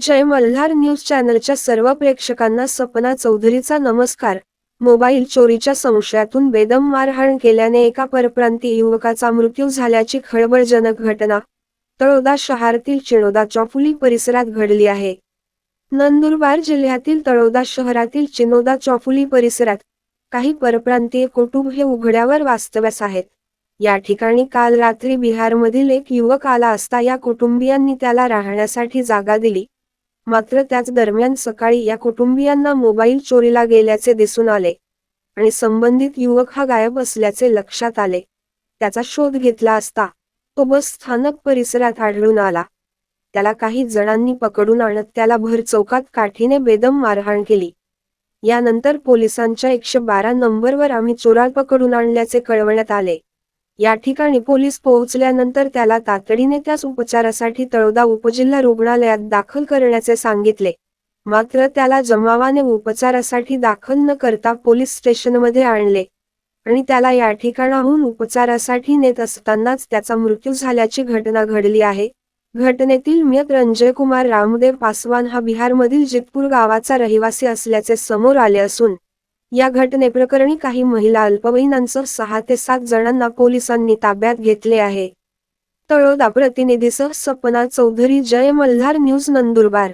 जय Malhar news चॅनलच्या सर्व प्रेक्षकांना सपना चौधरीचा नमस्कार. मोबाईल चोरीच्या संशयातून बेदम मारहाण केल्याने एका परप्रांतीय युवकाचा मृत्यू झाल्याची खळबळजनक घटना. तळोदा शहरातील चिणोदा चौफुली परिसरात घडली आहे. नंदुरबार जिल्ह्यातील तळोदा शहरातील चिनोदा चौफुली परिसरात काही परप्रांतीय कुटुंब हे उघड्यावर वास्तव्यास आहेत. या ठिकाणी काल रात्री बिहारमधील एक युवक आला असता या कुटुंबियांनी त्याला राहण्यासाठी जागा दिली. मात्र त्याच दरम्यान सकाळी या कुटुंबियांना मोबाईल चोरीला गेल्याचे दिसून आले आणि संबंधित युवक हा गायब असल्याचे लक्षात आले. त्याचा शोध घेतला असता तो बस स्थानक परिसरात आढळून आला. त्याला काही जणांनी पकडून आणत त्याला भर चौकात काठीने बेदम मारहाण केली. यानंतर पोलिसांच्या एकशे बारा नंबरवर आम्ही चोराळ पकडून आणल्याचे कळवण्यात आले. या ठिकाणी पोलीस पोहोचल्यानंतर त्याला तातडीने त्यास उपचारासाठी तळोदा उपजिल्हा रुग्णालयात दाखल करण्याचे सांगितले. मात्र त्याला जमावाने उपचारासाठी दाखल न करता पोलीस स्टेशनमध्ये आणले. आणि त्याला या ठिकाणाहून उपचारासाठी नेत असतानाच त्याचा मृत्यू झाल्याची घटना घडली आहे. घटनेतील मृत रंजय कुमार रामदेव पासवान हा बिहारमधील जितपूर गावाचा रहिवासी असल्याचे समोर आले असून या घटनेप्रकरणी काही महिला अल्पवयीनांसह सहा ते सात जणांना पोलिसांनी ताब्यात घेतले आहे. तळोदा प्रतिनिधीसह सपना चौधरी जय मल्हार न्यूज नंदुरबार.